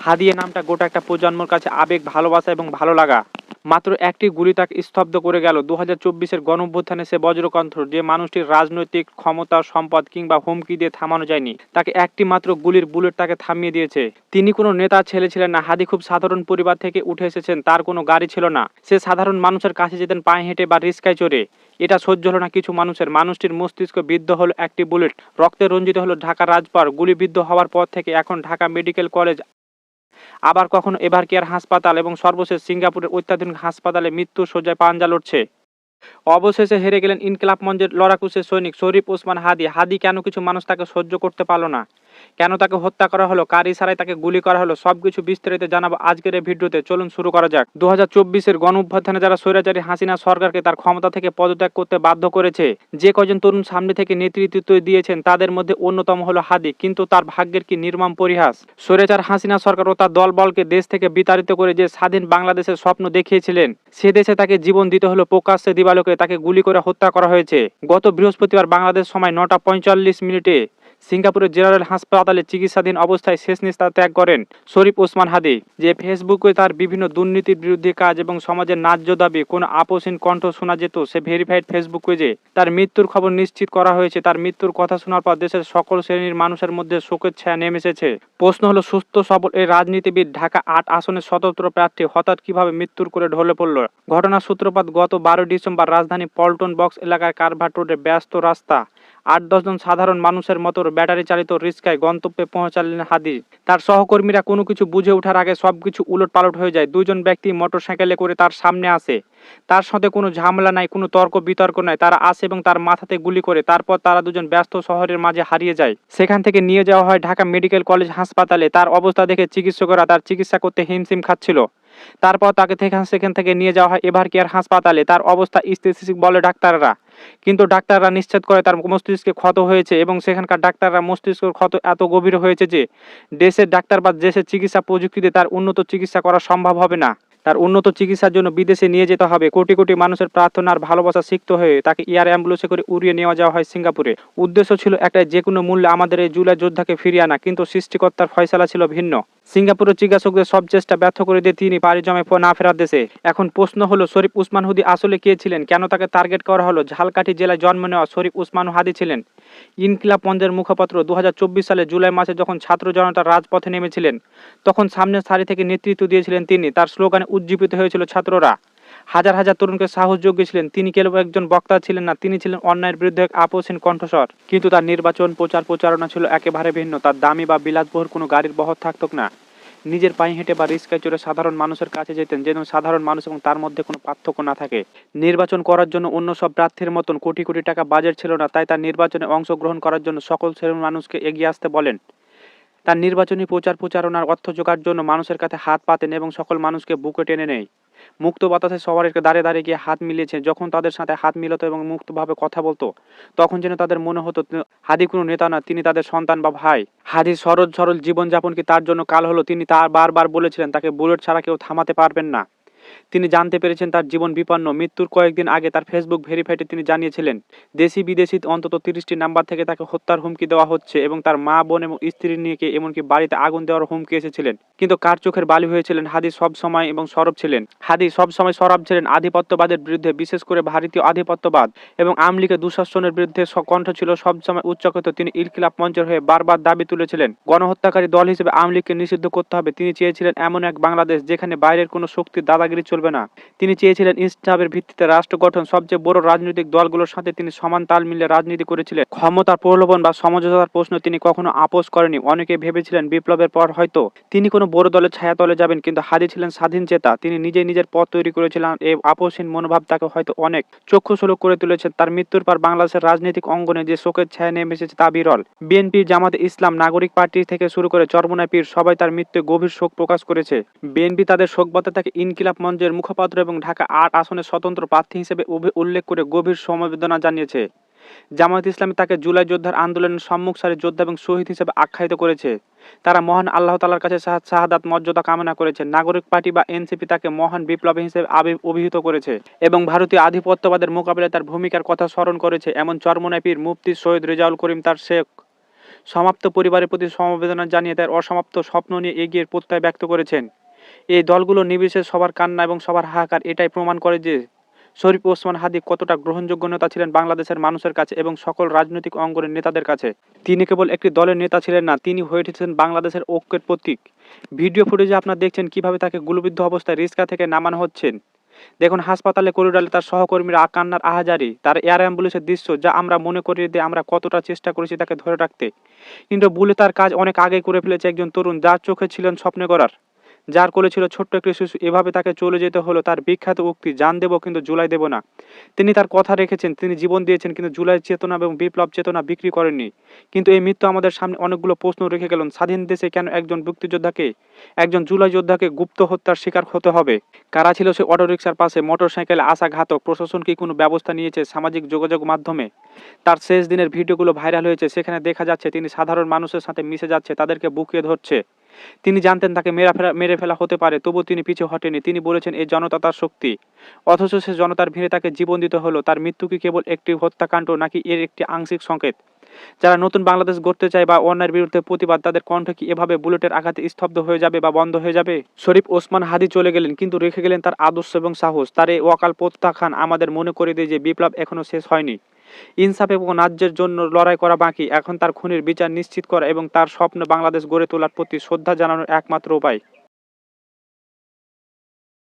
হাদিয়ে নামটা গোটা একটা প্রজন্মর কাছে আবেগ, ভালোবাসা এবং ভালো লাগা। মাত্র একটি গুলি তাকে স্তব্ধ করে গেল। দু হাজার চব্বিশের গণঅভ্যুত্থানে সে বজ্রকণ্ঠ, যে মানুষটির রাজনৈতিক ক্ষমতা, সম্পদ কিংবা হুমকি দিয়ে থামানো যায়নি, তাকে একটি মাত্র গুলির বুলেট তাকে থামিয়ে দিয়েছে। তিনি কোনো নেতা, ছেলে ছিলেন না। হাদি খুব সাধারণ পরিবার থেকে উঠে এসেছেন। তার কোনো গাড়ি ছিল না। সে সাধারণ মানুষের কাছে যেতেন পায়ে হেঁটে বা রিস্কায় চড়ে। এটা সহ্য হলো না কিছু মানুষের। মানুষটির মস্তিষ্ক বিদ্ধ হলো একটি বুলেট। রক্তে রঞ্জিত হলো ঢাকা রাজপার গুলিবিদ্ধ হওয়ার পর থেকে এখন ঢাকা মেডিকেল কলেজ আবার কখনো এবার কেয়ার হাসপাতাল এবং সর্বশেষ সিঙ্গাপুরের অত্যাধুনিক হাসপাতালে মৃত্যুর শয্যায় পাঞ্জা লড়ছে? অবশেষে হেরে গেলেন ইনকিলাব মঞ্জের লড়াকুশের সৈনিক শরীফ ওসমান হাদি। হাদি কেন কিছু মানুষ তাকে সহ্য করতে পারল না? কেন তাকে হত্যা করা হলো, কার ইশারায় তাকে গুলি করা হলো, সবকিছু বিস্তারিত জানাব আজকের এই ভিডিওতে। চলুন শুরু করা যাক। দু হাজার চব্বিশের গণ অভ্যুত্থানে যারা স্বৈরাচারী হাসিনা সরকারকে তার ক্ষমতা থেকে পদত্যাগ করতে বাধ্য করেছে, যে কজন তরুণ সামনে থেকে নেতৃত্ব দিয়েছেন, তাদের মধ্যে অন্যতম হলো হাদি কিন্তু তার ভাগ্যের কি নির্মম পরিহাস? স্বৈরাচার হাসিনা সরকার ও তার দলবলকে দেশ থেকে বিতাড়িত করে যে স্বাধীন বাংলাদেশের স্বপ্ন দেখিয়েছিলেন, সে দেশে তাকে জীবন দিতে হলো প্রকাশ্যে দিবালোকে তাকে গুলি করে হত্যা করা হয়েছে। গত বৃহস্পতিবার বাংলাদেশ সময় নটা পঁয়তাল্লিশ মিনিটে সিঙ্গাপুরের জেনারেল হাসপাতালে চিকিৎসাধীন অবস্থায় শেষ নিঃশ্বাস ত্যাগ করেন শরীফ ওসমান হাদি, যে ফেসবুকে তার বিভিন্ন দুর্নীতির বিরুদ্ধে কাজ এবং সমাজের ন্যায্য দাবি কোনো আপোষহীন কণ্ঠ শোনা যেত সে ভেরিফাইড ফেসবুক পেজে তার মৃত্যুর খবর নিশ্চিত করা হয়েছে, তার মৃত্যুর কথা শোনার পর দেশের সকল শ্রেণির মানুষের মধ্যে শোকের ছায়া নেমে এসেছে। প্রশ্ন হলো, সুস্থ, সবল এই রাজনীতিবিদ ঢাকা আট আসনের স্বতন্ত্র প্রার্থী হঠাৎ কীভাবে মৃত্যুর করে ঢলে পড়ল? ঘটনার সূত্রপাত গত বারো ডিসেম্বর রাজধানী পল্টন বক্স এলাকার কারভাট রোডে ব্যস্ত রাস্তা। আট দশজন সাধারণ মানুষের মতো ব্যাটারি চালিত রিস্কায় গন্তব্যে পৌঁছালেন হাদি তার সহকর্মীরা কোনো কিছু বুঝে ওঠার আগে সবকিছু উলট পালট হয়ে যায়। দুজন ব্যক্তি মোটরসাইকেলে করে তার সামনে আসে। তার সাথে কোনো ঝামেলা নাই, কোনো তর্ক বিতর্ক নাই। তারা আসে এবং তার মাথাতে গুলি করে। তারপর তারা দুজন ব্যস্ত শহরের মাঝে হারিয়ে যায়। সেখান থেকে নিয়ে যাওয়া হয় ঢাকা মেডিকেল কলেজ হাসপাতালে। তার অবস্থা দেখে চিকিৎসকরা তার চিকিৎসা করতে হিমশিম খাচ্ছিল। তারপর তাকে সেখান থেকে নিয়ে যাওয়া হয়। এভার কেয়ার হাসপাতালে? তার অবস্থা স্থিতিশীল বলে ডাক্তাররা। কিন্তু ডাক্তাররা নিশ্চিত করে তার মস্তিষ্কে ক্ষত হয়েছে এবং সেখানকার ডাক্তাররা মস্তিষ্কের ক্ষত এত গভীর হয়েছে যে, দেশের ডাক্তার বা দেশের চিকিৎসা প্রযুক্তিতে তার উন্নত চিকিৎসা করা সম্ভব হবে না। তার উন্নত চিকিৎসার জন্য বিদেশে নিয়ে যেতে হবে। কোটি কোটি মানুষের প্রার্থনার ভালোবাসা সিক্ত হয়ে তাকে এয়ার অ্যাম্বুলেন্সে করে উড়িয়ে নেওয়া যাওয়া হয় সিঙ্গাপুরে। উদ্দেশ্য ছিল একটা যে কোনো মূল্যে আমাদের এই জুলাই যোদ্ধাকে ফিরিয়ে আনা। কিন্তু সৃষ্টিকর্তার ফয়সালা ছিল ভিন্ন। সিঙ্গাপুরের চিকিৎসকদের সব চেষ্টা ব্যর্থ করে দিয়ে তিনি পাড়ি জমে না ফেরার দেশে। এখন প্রশ্ন হলো, শরীফ উসমান হুদি আসলে কে ছিলেন? কেন তাকে টার্গেট করা হলো? ঝালকাঠি জেলায় জন্ম নেওয়া শরীফ উসমান হাদি ছিলেন। ইনকিলা পঞ্জের মুখপাত্র দু হাজার চব্বিশ সালে জুলাই মাসে যখন ছাত্র জনতা রাজপথে নেমেছিলেন, তখন সামনের সারি থেকে নেতৃত্ব দিয়েছিলেন তিনি। তার স্লোগানে উজ্জীবিত হয়েছিল ছাত্ররা। হাজার হাজার তরুণকে সাহস যোগিয়েছিলেন তিনি কেবল একজন বক্তা ছিলেন না, তিনি ছিলেন অন্যায়ের বিরুদ্ধে এক আপোষহীন কণ্ঠস্বর। কিন্তু তার নির্বাচন প্রচার প্রচারণা ছিল একেবারে ভিন্ন। তার দামি বা বিলাসবহুল কোনো গাড়ির বহর থাকত না। নিজের পায়ে হেঁটে বা রিস্কায় চড়ে সাধারণ মানুষের কাছে যেতেন, যেন সাধারণ মানুষ এবং তার মধ্যে কোনো পার্থক্য না থাকে। নির্বাচন করার জন্য অন্য সব প্রার্থীর মতন কোটি কোটি টাকা বাজেট ছিল না, তাই তার নির্বাচনে অংশগ্রহণ করার জন্য সকল শ্রেণির মানুষকে এগিয়ে আসতে বলেন। তার নির্বাচনী প্রচার প্রচারণার অর্থ জোগাড় জন্য মানুষের কাছে হাত পাতেন এবং সকল মানুষকে বুকে টেনে নেয়। মুক্ত বাতাসে সবার দাঁড়িয়ে দাঁড়িয়ে গিয়ে হাত মিলিয়েছে। যখন তাদের সাথে হাত মিলাতো এবং মুক্তভাবে কথা বলতো, তখন যেন তাদের মনে হতো, হাদি কোনো নেতা না, তিনি তাদের সন্তান বা ভাই। হাদি সরল সরল জীবনযাপন কি তার জন্য কাল হলো? তিনি তার বারবার বলেছিলেন, তাকে বুলেট ছাড়া কেউ থামাতে পারবেন না। তিনি জানতে পেরেছেন তার জীবন বিপন্ন। মৃত্যুর কয়েকদিন আগে তার ফেসবুক ভেরিফাইডে তিনি জানিয়েছিলেন দেশি বিদেশি অন্তত তিরিশটি নাম্বার থেকে তাকে হত্যার হুমকি দেওয়া হচ্ছে এবং তার মা, বোন এবং স্ত্রী নিয়ে এমনকি বাড়িতে আগুন দেওয়ার হুমকি এসেছিলেন। কিন্তু কার চোখের বালি হয়েছিলেন হাদি সব সময় এবং সরব ছিলেন। হাদি সব সময় সরব ছিলেন আধিপত্যবাদের বিরুদ্ধে, বিশেষ করে ভারতীয় আধিপত্যবাদ এবং আমলিগের দুঃশাসনের বিরুদ্ধে কণ্ঠ ছিল সবসময় উচ্চকিত। তিনি ইলকিলাপ মঞ্চের হয়ে বারবার দাবি তুলেছিলেন, গণহত্যাকারী দল হিসেবে আওয়ামী লীগকে নিষিদ্ধ করতে হবে। তিনি চেয়েছিলেন এমন এক বাংলাদেশ যেখানে বাইরের কোনো শক্তির দাদাগিরি চলবে না। তিনি চেয়েছিলেন ইনস্টাবের ভিত্তিতে রাষ্ট্র গঠন। সবচেয়ে বড় রাজনৈতিক দলগুলোর সাথে তিনি সমান তাল মিলে রাজনীতি করেছিলেন। ক্ষমতার প্রলোভন বা সমঝোতার প্রশ্ন তিনি কখনো আপোষ করেনি অনেকে ভেবেছিলেন বিপ্লবের পর হয়তো তিনি কোনো বড় দলের ছায়াতলে যাবেন, কিন্তু হাদি ছিলেন স্বাধীন চেতা। তিনি নিজেই নিজের পথ তৈরি করেছিলেন এই আপোষহীন মনোভাব তাকে হয়তো অনেক চক্ষু সুলভ করে তুলেছেন। তার মৃত্যুর পর বাংলাদেশের রাজনৈতিক অঙ্গনে যে শোকের ছায়া নেমে এসেছে তা বিরল। বিএনপি, জামাতে ইসলাম, নাগরিক পার্টি থেকে শুরু করে চরমনায় পীর সবাই তার মৃত্যু গভীর শোক প্রকাশ করেছে। বিএনপি তাদের শোক বার্তা তাকে ইনকিলাব মঞ্চের মুখপাত্র এবং ঢাকা আট আসনের স্বতন্ত্র প্রার্থী হিসেবে উল্লেখ করে গভীর সমবেদনা জানিয়েছে। জামায়াত ইসলামী তাকে জুলাই যোদ্ধার আন্দোলনের সম্মুখ সারির যোদ্ধা এবং শহীদ হিসেবে আখ্যায়িত করেছে। তারা মহান আল্লাহ তালার কাছে শাহাদাত, মর্যাদা কামনা করেছে নাগরিক পার্টি বা এনসিপি তাকে মহান বিপ্লবী হিসেবে অভিহিত করেছে এবং ভারতীয় আধিপত্যবাদের মোকাবিলায় তার ভূমিকার কথা স্মরণ করেছে এমন চরমনায় পীর মুফতি সৈয়দ রেজাউল করিম তার শেখ। সমাপ্ত পরিবারের প্রতি সমবেদনা জানিয়ে তার অসমাপ্ত স্বপ্ন নিয়ে এগিয়ে প্রত্যয় ব্যক্ত করেছেন। এই দলগুলো নির্বিশেষ সবার কান্না এবং সবার হাহাকার এটাই প্রমাণ করে যে শরীফ ওসমান হাদি কতটা গ্রহণযোগ্য নেতা ছিলেন বাংলাদেশের মানুষের কাছে এবং সকল রাজনৈতিক অঙ্গনের নেতাদের কাছে। তিনি কেবল একটি দলের নেতা ছিলেন না, তিনি হয়ে উঠেছেন বাংলাদেশের ঐক্যের প্রতীক। ভিডিও ফুটেজে আপনারা দেখছেন কীভাবে তাকে গুলিবিদ্ধ অবস্থায় রিস্কা থেকে নামানো হচ্ছেন দেখুন, হাসপাতালে করিডোরে তার সহকর্মীরা কান্নার আহাজারি, তার এয়ার অ্যাম্বুলেন্সের দৃশ্য যা আমরা মনে করিয়ে দিয়ে আমরা কতটা চেষ্টা করেছি তাকে ধরে রাখতে। কিন্তু বুলে তার কাজ অনেক আগে করে ফেলেছে একজন তরুণ যার চোখে ছিলেন স্বপ্নে করার যার কোলে ছিল ছোট্ট একটি শিশু, এভাবে তাকে চলে যেতে হলো। তার বিখ্যাত উক্তি, জান দেব কিন্তু জুলাই দেব না। তিনি তার কথা রেখেছেন, তিনি জীবন দিয়েছেন কিন্তু জুলাই চেতনা এবং বিপ্লব চেতনা বিক্রি করেননি। কিন্তু এই মৃত্যু আমাদের সামনে অনেকগুলো প্রশ্ন রেখে গেলেন। স্বাধীন দেশে কেন একজন মুক্তিযোদ্ধাকে, একজন জুলাই যোদ্ধাকে গুপ্ত হত্যার শিকার হতে হবে? কারা ছিল সে অটোরিকশার পাশে, মোটরসাইকেলে, আসা ঘাতক? প্রশাসন কি কোনো ব্যবস্থা নিয়েছে সামাজিক যোগাযোগ মাধ্যমে? তার শেষ দিনের ভিডিওগুলো ভাইরাল হয়েছে, সেখানে দেখা যাচ্ছে তিনি সাধারণ মানুষের সাথে মিশে যাচ্ছে, তাদেরকে বুকিয়ে ধরছে। তিনি জানতেন তাকে মেরে ফেলা মেরে ফেলা হতে পারে তবু তিনি পিছু হটেনি তিনি বলেছেন এই জনতা তার শক্তি। অথচ সে জনতার ভিড়ে তাকে জীবন দিতে হলো। তার মৃত্যু কি কেবল একটি হত্যাকাণ্ড, নাকি এর একটি আংশিক সংকেত? যারা নতুন বাংলাদেশ গড়তে চায় বা অন্যায়ের বিরুদ্ধে প্রতিবাদ, তাদের কণ্ঠ কি এভাবে বুলেটের আঘাতে স্তব্ধ হয়ে যাবে বা বন্ধ হয়ে যাবে? শরীফ ওসমান হাদি চলে গেলেন, কিন্তু রেখে গেলেন তার আদর্শ এবং সাহস। তার এই ওয়াকাল প্রত্যাখ্যান আমাদের মনে করে দিয়ে যে বিপ্লব এখনও শেষ হয়নি। ইনসাফ এবং ন্যায্যের জন্য লড়াই করা বাকি। এখন তার খুনের বিচার নিশ্চিত করা এবং তার স্বপ্ন বাংলাদেশ গড়ে তোলার প্রতি শ্রদ্ধা জানানোর একমাত্র উপায়।